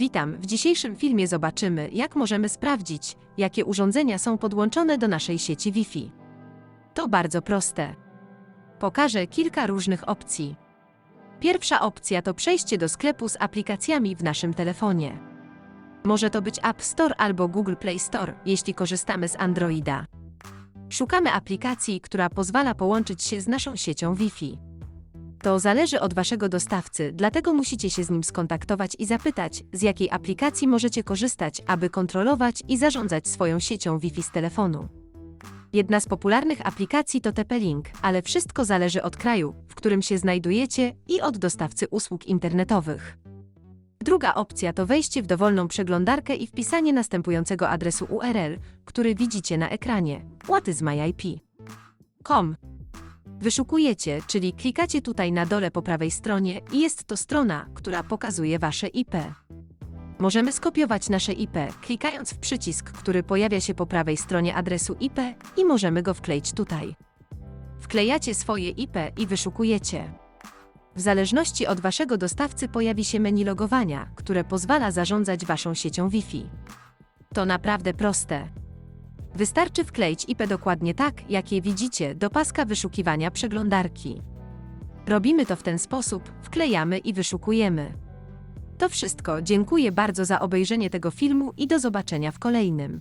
Witam, w dzisiejszym filmie zobaczymy, jak możemy sprawdzić, jakie urządzenia są podłączone do naszej sieci Wi-Fi. To bardzo proste. Pokażę kilka różnych opcji. Pierwsza opcja to przejście do sklepu z aplikacjami w naszym telefonie. Może to być App Store albo Google Play Store, jeśli korzystamy z Androida. Szukamy aplikacji, która pozwala połączyć się z naszą siecią Wi-Fi. To zależy od waszego dostawcy, dlatego musicie się z nim skontaktować i zapytać, z jakiej aplikacji możecie korzystać, aby kontrolować i zarządzać swoją siecią Wi-Fi z telefonu. Jedna z popularnych aplikacji to TP-Link, ale wszystko zależy od kraju, w którym się znajdujecie i od dostawcy usług internetowych. Druga opcja to wejście w dowolną przeglądarkę i wpisanie następującego adresu URL, który widzicie na ekranie. whatismyip.com Wyszukujecie, czyli klikacie tutaj na dole po prawej stronie i jest to strona, która pokazuje wasze IP. Możemy skopiować nasze IP, klikając w przycisk, który pojawia się po prawej stronie adresu IP i możemy go wkleić tutaj. Wklejacie swoje IP i wyszukujecie. W zależności od waszego dostawcy pojawi się menu logowania, które pozwala zarządzać waszą siecią Wi-Fi. To naprawdę proste. Wystarczy wkleić IP dokładnie tak, jak je widzicie, do paska wyszukiwania przeglądarki. Robimy to w ten sposób, wklejamy i wyszukujemy. To wszystko, dziękuję bardzo za obejrzenie tego filmu i do zobaczenia w kolejnym.